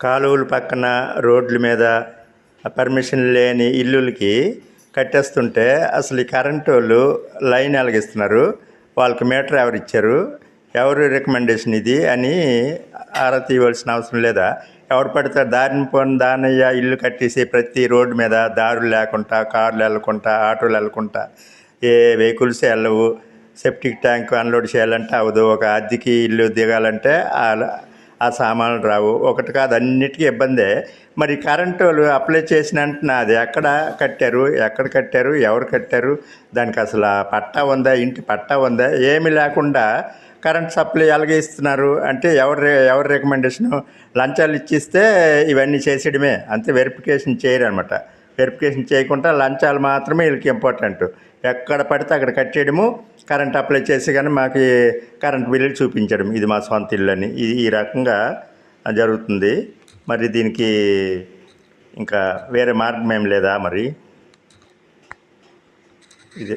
కాలువల పక్కన రోడ్ల మీద పర్మిషన్ లేని ఇల్లులకి కట్టేస్తుంటే అసలు ఈ కరెంటు వాళ్ళు లైన్ ఎలాగిస్తున్నారు వాళ్ళకి మీటర్ ఎవరు ఇచ్చారు? ఎవరు రికమెండేషన్ ఇది అని ఆరా తీయవలసిన అవసరం లేదా? ఎవరు పడితే దారిని పోని దానయ్య ఇల్లు కట్టేసి ప్రతి రోడ్డు మీద దారులు లేకుండా కార్లు వెళ్ళకుండా ఆటోలు వెళ్ళకుండా ఏ వెహికల్స్ వెళ్ళవు. సెప్టిక్ ట్యాంక్ అన్లోడ్ చేయాలంటే అవదు. ఒక అద్దెకి ఇల్లు దిగాలంటే ఆ- సామాన్లు రావు. ఒకటి కాదు అన్నిటికీ ఇబ్బందే. మరి కరెంటు వాళ్ళు అప్లై చేసిన వెంటనే అది ఎక్కడ కట్టారు? ఎక్కడ కట్టారు? ఎవరు కట్టారు? దానికి అసలు ఆ పట్టా ఉందా? ఇంటి పట్టా ఉందా? ఏమి లేకుండా కరెంట్ సప్లై ఎలాగ ఇస్తున్నారు? అంటే ఎవరు ఎవరి రికమెండేషను? లంచాలు ఇచ్చిస్తే ఇవన్నీ చేసేయడమే. అంతే వెరిఫికేషన్ చేయరు అనమాట వెరిఫికేషన్ చేయకుండా లంచాలు మాత్రమే వీళ్ళకి ఇంపార్టెంట్ ఎక్కడ పడితే అక్కడ కట్టేయడము కరెంట్ అప్లై చేసి కానీ మాకు కరెంట్ బిల్లు చూపించడం. ఇది మా సొంత ఇల్లు అని. ఇది ఈ రకంగా జరుగుతుంది. మరి దీనికి ఇంకా వేరే మార్గం ఏం లేదా మరి? ఇది